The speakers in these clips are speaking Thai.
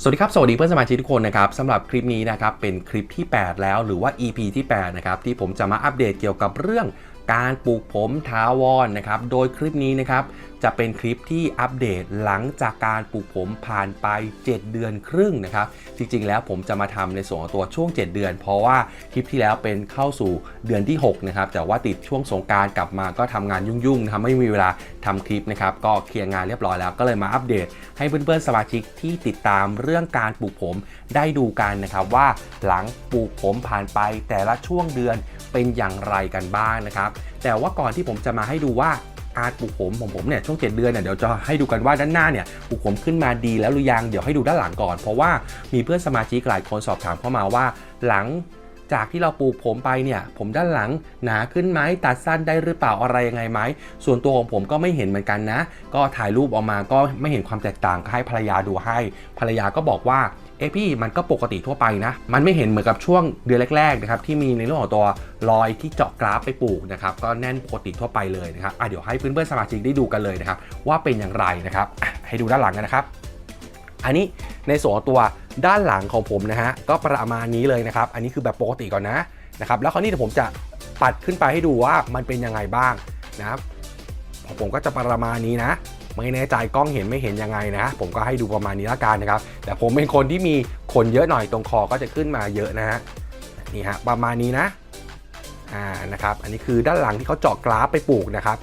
สวัสดีครับ สวัสดีเพื่อนสมาชิกทุกคนนะครับสำหรับคลิปนี้นะครับเป็นคลิปที่ 8 แล้วหรือว่า EP ที่8นะครับที่ผมจะมาอัปเดตเกี่ยวกับเรื่องการปลูกผมท้าวอนนะครับโดยคลิปนี้นะครับจะเป็นคลิปที่อัปเดตหลังจากการปลูกผมผ่านไป 7 เดือนครึ่งนะครับ จริงๆ แล้วผมจะมาทำในส่วนของตัวช่วง 7 เดือน เพราะว่าคลิปที่แล้วเป็นเข้าสู่เดือนที่ 6 นะครับ แต่ว่าติดช่วงสงการกลับมาก็ทำงานยุ่งๆนะครับไม่มีเวลาทำคลิปนะครับ ก็เคลียร์งานเรียบร้อยแล้วก็เลยมาอัปเดต ให้เพื่อนๆ สมาชิกที่ติดตามเรื่องการปลูกผมได้ดูกันนะครับว่าหลังปลูกผมผ่านไปแต่ละช่วงเดือนเป็นอย่างไรกันบ้างนะครับ แต่ว่าก่อนที่ผมจะมาให้ดูว่า การปลูกผมของผมเนี่ยช่วง 7 เดือนเนี่ยเดี๋ยวจะให้ดูกันว่าด้านหน้าเนี่ยปลูกผมขึ้นมาดีแล้วหรือยังเดี๋ยวให้ดูด้านหลังก่อน เพราะว่ามีเพื่อนสมาชิกหลายคนสอบถามเข้ามาว่า หลังจากที่เราปลูกผมไปเนี่ย ผมด้านหลังหนาขึ้นไหมตัดสั้นได้หรือเปล่าอะไรยังไงไหมส่วนตัวของผมก็ไม่เห็นเหมือนกันนะ ก็ถ่ายรูปออกมาก็ไม่เห็นความแตกต่างก็ให้ภรรยาดูให้ภรรยาก็บอกว่า เอ้พี่มันก็ปกติทั่วไปนะ มันไม่เห็นเหมือนกับช่วงเดือนแรกๆนะครับที่มีในเรื่องของตัวรอยที่เจาะกราฟไปปลูกนะครับก็แน่นปกติทั่วไปเลยนะครับอะเดี๋ยวให้เพื่อนๆสมาชิกได้ดูกันเลยนะครับว่าเป็นอย่างไรนะครับให้ดูด้านหลังกันนะครับ อันนี้ในส่วนตัวด้านหลังของผมนะฮะก็ประมาณนี้เลยนะครับ อันนี้คือแบบปกติก่อนนะนะครับแล้วคราวนี้เดี๋ยวผมจะปัดขึ้นไปให้ดูว่ามันเป็นยังไงบ้างนะครับผมก็จะประมาณนี้นะ ไม่แน่ใจกล้องเห็นไม่เห็นยังไงนะ ผมก็ให้ดูประมาณนี้ละกันนะครับ แต่ผมเป็นคนที่มีขนเยอะหน่อยตรงคอก็จะขึ้นมาเยอะนะฮะนี่ฮะประมาณนี้นะอ่านะครับ อันนี้คือด้านหลังที่เขาเจาะกราฟไปปลูกนะครับ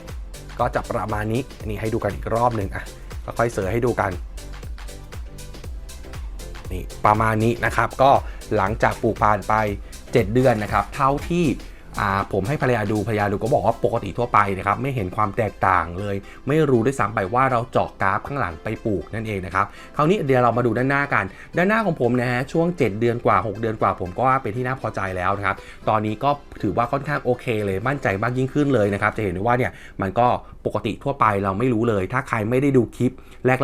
ก็จะประมาณนี้นี่ให้ดูกันอีกรอบหนึ่งอะก็ค่อยเสือให้ดูกันนี่ประมาณนี้นะครับ ก็หลังจากปลูกผ่านไป 7 เดือนนะครับ เท่าที่ ผมให้ภรรยาดูภรรยาดูก็บอกว่าปกติทั่วไปนะครับไม่เห็นความแตกต่างเลย ไม่รู้ด้วยซ้ำไปว่าเราเจาะกราฟข้างหลังไปปลูกนั่นเองนะครับคราวนี้เดี๋ยวเรามาดูด้านหน้ากัน ด้านหน้าของผมนะฮะช่วง 7 เดือนกว่า 6 เดือนกว่า ผมก็ว่าเป็นที่น่าพอใจแล้วนะครับตอนนี้ก็ถือว่าค่อนข้างโอเคเลยมั่นใจมากยิ่งขึ้นเลยนะครับจะเห็นได้ว่าเนี่ยมันก็ปกติทั่วไปเราไม่รู้เลย ถ้าใครไม่ได้ดูคลิป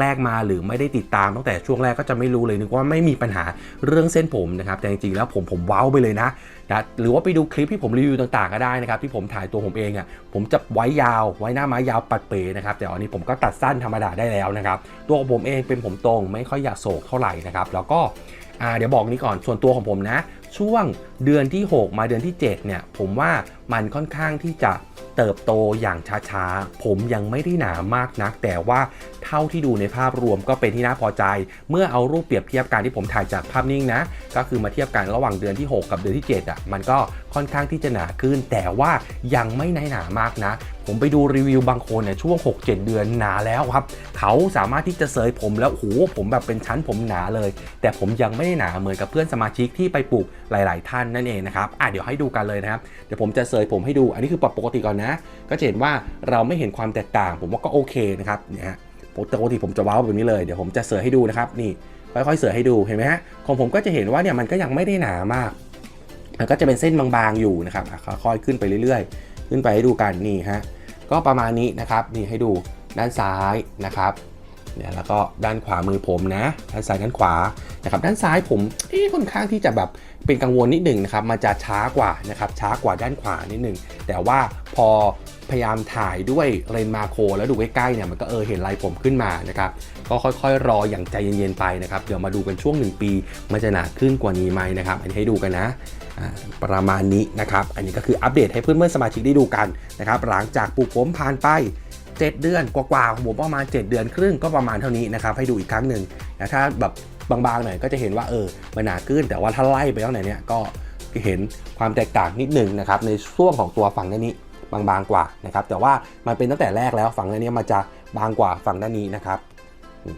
แรก ๆมา หรือไม่ได้ติดตามตั้งแต่ช่วงแรกก็จะไม่รู้เลยนึกว่าไม่มีปัญหาเรื่องเส้นผมนะครับแต่จริงๆแล้วผมผมว้าวไปเลยนะ นะหรือว่าไปดูคลิปที่ผมรีวิวต่างๆก็ได้นะครับที่ผมถ่ายตัวผมเองอะผมจะไว้ยาวไว้หน้าไม้ยาวปัดเป๋นะครับแต่อันนี้ผมก็ตัดสั้นธรรมดาได้แล้วนะครับตัวของผมเองเป็นผมตรงไม่ค่อยอยากโศกเท่าไหร่นะครับแล้วก็เดี๋ยวบอกนี้ก่อนส่วนตัวของผมนะ ช่วงเดือนที่ 6 มาเดือนที่ 7 เนี่ย ผมว่ามันค่อนข้างที่จะเติบโตอย่างช้าๆ ผมยังไม่ได้หนามากนัก แต่ว่า เท่าที่ดูในภาพรวมก็เป็นที่น่าพอใจ เมื่อเอารูปเปรียบเทียบกันที่ผมถ่ายจากภาพนิ่งนะ ก็คือมาเทียบกันระหว่างเดือนที่ 6 กับเดือนที่ 7 อะ มันก็ค่อนข้างที่จะหนาขึ้น แต่ว่ายังไม่หนาหนามากนะ ผมไปดูรีวิวบางคนเนี่ยช่วง 6-7 เดือนหนาแล้วครับ เขาสามารถที่จะเสยผมแล้วโอ้โหผมแบบเป็นชั้นผมหนาเลย แต่ผมยังไม่ได้หนาเหมือนกับเพื่อนสมาชิกที่ไปปลูกหลาย ๆ ท่านนั่นเองนะครับอะเดี๋ยวให้ดูกันเลยนะครับเดี๋ยวผมจะเสยผมให้ดู อันนี้คือปรับปกติก่อนนะ ก็จะเห็นว่าเราไม่เห็นความแตกต่าง ผมว่าก็โอเคนะครับเนี่ย แต่ปกติผมจะว้าวแบบนี้เลยเดี๋ยวผมจะเสือให้ดูนะครับนี่ค่อยๆเสือให้ดูเห็นไหมฮะของผมก็จะเห็นว่าเนี่ยมันก็ยังไม่ได้หนามากมันก็จะเป็นเส้นบางๆอยู่นะครับค่อยๆขึ้นไปเรื่อยๆ ขึ้นไปให้ดูกันนี่ฮะก็ประมาณนี้นะครับนี่ให้ดูด้านซ้ายนะครับ เนี่ยแล้วก็ด้านขวามือผมนะ ด้านซ้ายด้านขวานะครับด้านซ้ายผมเอ๊ค่อนข้างที่จะแบบเป็นกังวลนิดหนึ่งนะครับมันจะช้ากว่านะครับช้ากว่าด้านขวานิดหนึ่งแต่ว่าพอพยายามถ่ายด้วยเลนส์มาโคร แล้วดูใกล้ๆเนี่ยมันก็เออเห็นลายผมขึ้นมานะครับก็ค่อยๆ รออย่างใจเย็นๆไปนะครับเดี๋ยวมาดูกันช่วง 1 ปี มันจะหนาขึ้นกว่านี้ไหมนะครับอันนี้ให้ดูกันนะประมาณนี้นะครับอันนี้ก็คืออัปเดตให้เพื่อนๆสมาชิกได้ดูกันนะครับหลังจากปลูกผมผ่านไป 7 เดือนกว่าๆของผมประมาณ 7 เดือนครึ่งก็ประมาณเท่านี้นะครับให้ดูอีกครั้งหนึ่งนะถ้าแบบบางๆหน่อยก็จะเห็นว่าเออมันหนาขึ้นแต่ว่าถ้าไล่ไปตั้งไหนเนี่ยก็เห็นความแตกต่างนิดหนึ่งนะครับในช่วงของตัวฝั่งด้านนี้บางๆกว่านะครับแต่ว่ามันเป็นตั้งแต่แรกแล้วฝั่งด้านนี้มันจะบางกว่าฝั่งด้านนี้นะครับ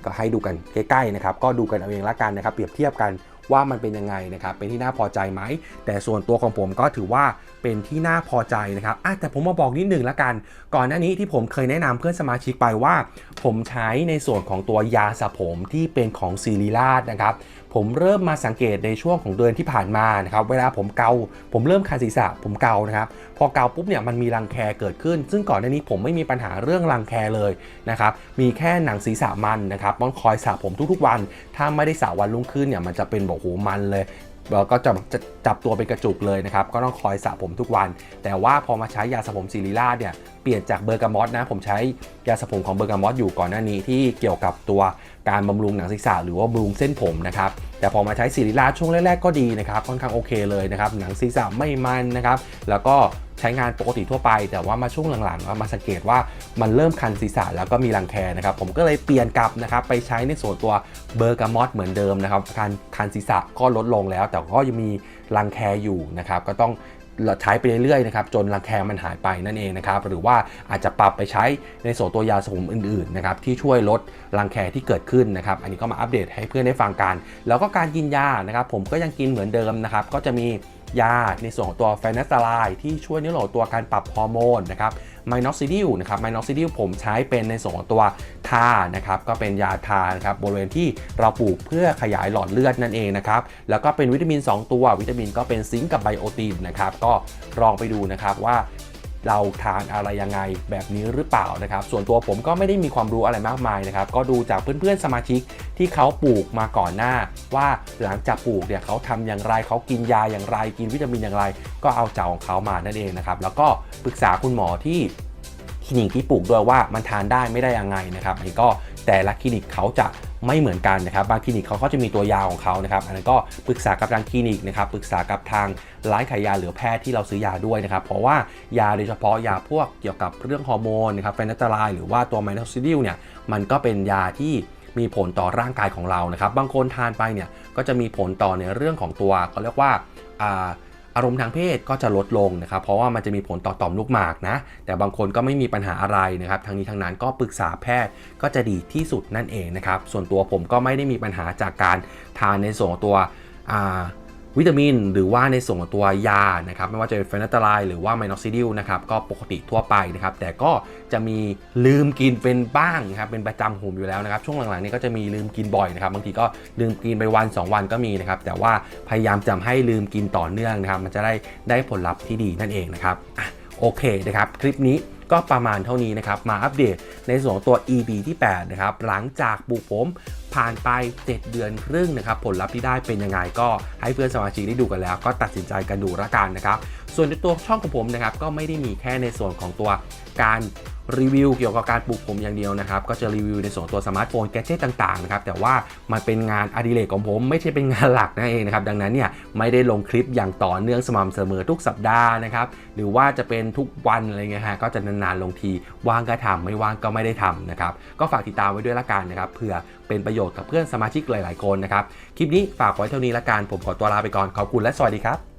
ก็ให้ดูกันใกล้ๆนะครับก็ดูกันเอาเองละกันนะครับเปรียบเทียบกันว่ามันเป็นยังไงนะครับเป็นที่น่าพอใจไหมแต่ส่วนตัวของผมก็ถือว่า เป็นที่น่าพอใจนะครับอะแต่ผมมาบอกนิดหนึ่งละกัน ก่อนหน้านี้ที่ผมเคยแนะนำเพื่อนสมาชิกไปว่า ผมใช้ในส่วนของตัวยาสระผมที่เป็นของซีรีราชนะครับผมเริ่มมาสังเกตในช่วงของเดือนที่ผ่านมานะครับเวลาผมเกา ผมเริ่มคันศีรษะผมเกานะครับพอเกาปุ๊บเนี่ยมันมีรังแคเกิดขึ้น ซึ่งก่อนหน้านี้ผมไม่มีปัญหาเรื่องรังแคเลยนะครับมีแค่หนังศีรษะมันนะครับต้องคอยสระผมทุกๆวัน ถ้าไม่ได้สระวันรุ่งขึ้นเนี่ยมันจะเป็นบอกโหมันเลย แล้วก็จะจะจับตัวเป็นกระจุกเลยนะครับ ก็ต้องคอยสระผมทุกวัน แต่ว่าพอมาใช้ยาสระผมซีริล่าเนี่ย เปลี่ยนจากเบอร์กามอสนะ ผมใช้ยาสระผมของเบอร์กามอสอยู่ก่อนหน้านี้ที่เกี่ยวกับตัวการบำรุงหนังศีรษะหรือว่าบำรุงเส้นผมนะครับ แต่พอมาใช้ซีริล่าช่วงแรกๆก็ดีนะครับ ค่อนข้างโอเคเลยนะครับ หนังศีรษะไม่มันนะครับ แล้วก็ ใช้งานปกติทั่วไป แต่ว่ามาช่วงหลังๆมาสังเกตว่ามันเริ่มคันศีรษะแล้วก็มีรังแคนะครับผมก็เลยเปลี่ยนกลับนะครับไปใช้ในส่วนตัวเบอร์กามอสเหมือนเดิมนะครับการคันศีรษะก็ลดลงแล้ว แต่ก็ยังมีรังแคอยู่นะครับก็ต้องใช้ไปเรื่อยๆนะครับจนรังแคมันหายไปนั่นเองนะครับหรือว่าอาจจะปรับไปใช้ในส่วนตัวยาสระผมอื่นๆนะครับที่ช่วยลดรังแคที่เกิดขึ้นนะครับอันนี้ก็มาอัปเดตให้เพื่อนได้ฟังกัน แล้วก็การกินยานะครับผมก็ยังกินเหมือนเดิมนะครับก็จะมี ยาในส่วนของตัวแฟนตาไลที่ช่วยในเรื่องของตัวการปรับฮอร์โมนนะครับไมโนซิดิลนะครับไมโนซิดิลผมใช้เป็นในส่วนของตัวทานะครับก็เป็นยาทานะครับบริเวณที่เราปลูกเพื่อขยายหลอดเลือดนั่นเองนะครับแล้วก็เป็นวิตามิน 2 ตัว วิตามินก็เป็นซิงค์กับไบโอตินนะครับก็ลองไปดูนะครับว่า เราทานอะไรยังไงแบบนี้หรือเปล่านะครับ ส่วนตัวผมก็ไม่ได้มีความรู้อะไรมากมายนะครับ ก็ดูจากเพื่อนๆสมาชิกที่เขาปลูกมาก่อนหน้า ว่าหลังจากปลูกเนี่ยเขาทำอย่างไรเขากินยาอย่างไร กินวิตามินอย่างไร ก็เอาจากของเขามานั่นเองนะครับ แล้วก็ปรึกษาคุณหมอที่คลินิกที่ปลูกด้วยว่ามันทานได้ไม่ได้ยังไงนะครับอันนี้ก็แต่ละคลินิกเขาจะ ไม่เหมือนกันนะครับบางคลินิกเขาก็จะมีตัวยาของเขานะครับอันนั้นก็ปรึกษากับทางคลินิกนะครับปรึกษากับทางร้านขายยาหรือแพทย์ที่เราซื้อยาด้วยนะครับเพราะว่ายาโดยเฉพาะยาพวกเกี่ยวกับเรื่องฮอร์โมนนะครับแฟนตาไลหรือว่าตัวไมโนซิดิลเนี่ยมันก็เป็นยาที่มีผลต่อร่างกายของเรานะครับ บางคนทานไปเนี่ยก็จะมีผลต่อในเรื่องของตัวเขาเรียกว่า อารมณ์ทางเพศก็จะลดลงนะครับเพราะว่ามันจะมีผลต่อต่อมลูกหมากนะแต่บางคนก็ไม่มีปัญหาอะไรนะครับทางนี้ทางนั้นก็ปรึกษาแพทย์ก็จะดีที่สุดนั่นเองนะครับส่วนตัวผมก็ไม่ได้มีปัญหาจากการทานในส่วนของตัวอ่า วิตามิน หรือว่าในส่วนของตัวยานะครับไม่ว่าจะเป็นเฟนตาไลหรือว่าไมโนซิดิลนะครับก็ปกติทั่วไปนะครับแต่ก็จะมีลืมกินเป็นบ้างนะครับเป็นประจำผมอยู่แล้วนะครับช่วงหลังๆนี้ก็จะมีลืมกินบ่อยนะครับบางทีก็ลืมกินไปวัน 2 วันก็มีนะครับแต่ว่าพยายามจะให้ลืมกินต่อเนื่องนะครับมันจะได้ได้ผลลัพธ์ที่ดีนั่นเองนะครับโอเคนะครับคลิปนี้ก็ประมาณเท่านี้นะครับ มาอัปเดตในส่วนตัว EB ที่ 8 นะครับ หลังจากปลูกผม ผ่านไป 7 เดือนครึ่งนะครับผลลัพธ์ที่ได้เป็นยังไงก็ให้เพื่อนสมาชิกได้ดูกันแล้ว ก็ตัดสินใจกันดูละกันนะครับส่วนในตัวช่องของผมนะครับก็ไม่ได้มีแค่ในส่วนของตัวการ รีวิวเกี่ยวกับการปลูกผมอย่างเดียวนะครับ ก็จะรีวิวในส่วนตัวสมาร์ทโฟนแกดเจิตต่างๆนะครับ แต่ว่ามันเป็นงานอดิเรกของผมไม่ใช่เป็นงานหลักนั่นเองนะครับ ดังนั้นเนี่ยไม่ได้ลงคลิปอย่างต่อเนื่องสม่ำเสมอทุกสัปดาห์นะครับ หรือว่าจะเป็นทุกวันอะไรเงี้ยฮะ ก็จะนานๆลงทีว่างก็ทำไม่ว่างก็ไม่ได้ทำนะครับ ก็ฝากติดตามไว้ด้วยละกันนะครับเพื่อเป็นประโยชน์กับเพื่อนสมาชิกหลาย ๆ คนนะครับ คลิปนี้ฝากไว้เท่านี้ละกัน ผมขอตัวลาไปก่อน ขอบคุณและสวัสดีครับ